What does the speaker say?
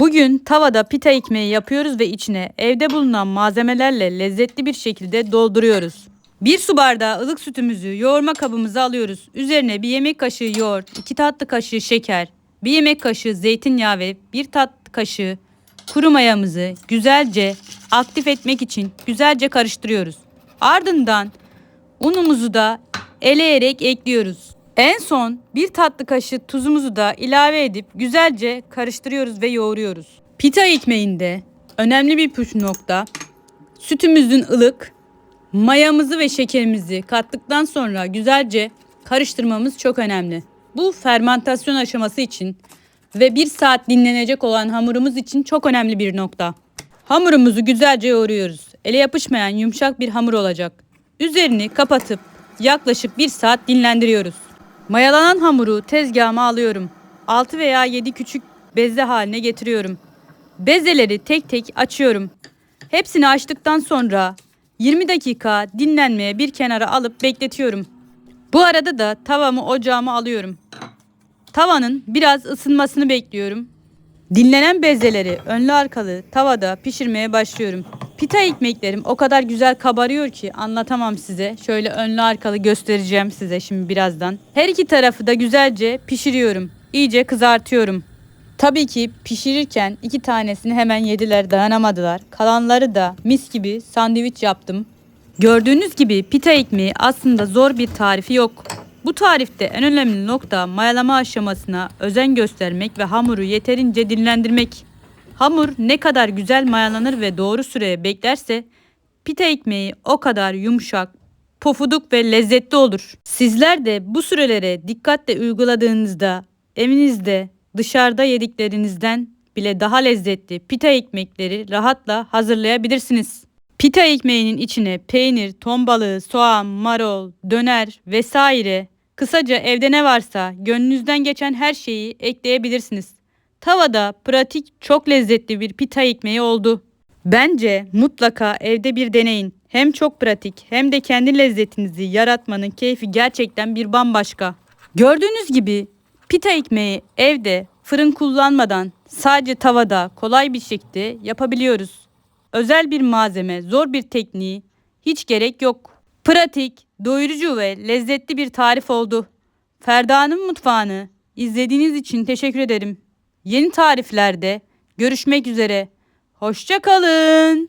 Bugün tavada pita ekmeği yapıyoruz ve içine evde bulunan malzemelerle lezzetli bir şekilde dolduruyoruz. Bir su bardağı ılık sütümüzü yoğurma kabımıza alıyoruz. Üzerine bir yemek kaşığı yoğurt, iki tatlı kaşığı şeker, bir yemek kaşığı zeytinyağı ve bir tatlı kaşığı kuru mayamızı güzelce aktif etmek için güzelce karıştırıyoruz. Ardından unumuzu da eleyerek ekliyoruz. En son bir tatlı kaşığı tuzumuzu da ilave edip güzelce karıştırıyoruz ve yoğuruyoruz. Pita ekmeğinde önemli bir püf nokta sütümüzün ılık, mayamızı ve şekerimizi kattıktan sonra güzelce karıştırmamız çok önemli. Bu fermentasyon aşaması için ve bir saat dinlenecek olan hamurumuz için çok önemli bir nokta. Hamurumuzu güzelce yoğuruyoruz. Ele yapışmayan yumuşak bir hamur olacak. Üzerini kapatıp yaklaşık bir saat dinlendiriyoruz. Mayalanan hamuru tezgahıma alıyorum. 6 veya 7 küçük beze haline getiriyorum. Bezeleri tek tek açıyorum. Hepsini açtıktan sonra 20 dakika dinlenmeye bir kenara alıp bekletiyorum. Bu arada da tavamı ocağıma alıyorum. Tavanın biraz ısınmasını bekliyorum. Dinlenen bezeleri önlü arkalı tavada pişirmeye başlıyorum. Pita ekmeklerim o kadar güzel kabarıyor ki anlatamam size. Şöyle önlü arkalı göstereceğim size şimdi birazdan. Her iki tarafı da güzelce pişiriyorum. İyice kızartıyorum. Tabii ki pişirirken iki tanesini hemen yediler dayanamadılar. Kalanları da mis gibi sandviç yaptım. Gördüğünüz gibi pita ekmeği aslında zor bir tarifi yok. Bu tarifte en önemli nokta mayalama aşamasına özen göstermek ve hamuru yeterince dinlendirmek. Hamur ne kadar güzel mayalanır ve doğru süreye beklerse pita ekmeği o kadar yumuşak, pofuduk ve lezzetli olur. Sizler de bu sürelere dikkatle uyguladığınızda evinizde dışarıda yediklerinizden bile daha lezzetli pita ekmekleri rahatla hazırlayabilirsiniz. Pita ekmeğinin içine peynir, ton balığı, soğan, marul, döner vesaire kısaca evde ne varsa gönlünüzden geçen her şeyi ekleyebilirsiniz. Tavada pratik çok lezzetli bir pita ekmeği oldu. Bence mutlaka evde bir deneyin. Hem çok pratik hem de kendi lezzetinizi yaratmanın keyfi gerçekten bir bambaşka. Gördüğünüz gibi pita ekmeği evde fırın kullanmadan sadece tavada kolay bir şekilde yapabiliyoruz. Özel bir malzeme, zor bir tekniği hiç gerek yok. Pratik, doyurucu ve lezzetli bir tarif oldu. Ferda'nın mutfağını izlediğiniz için teşekkür ederim. Yeni tariflerde görüşmek üzere. Hoşça kalın.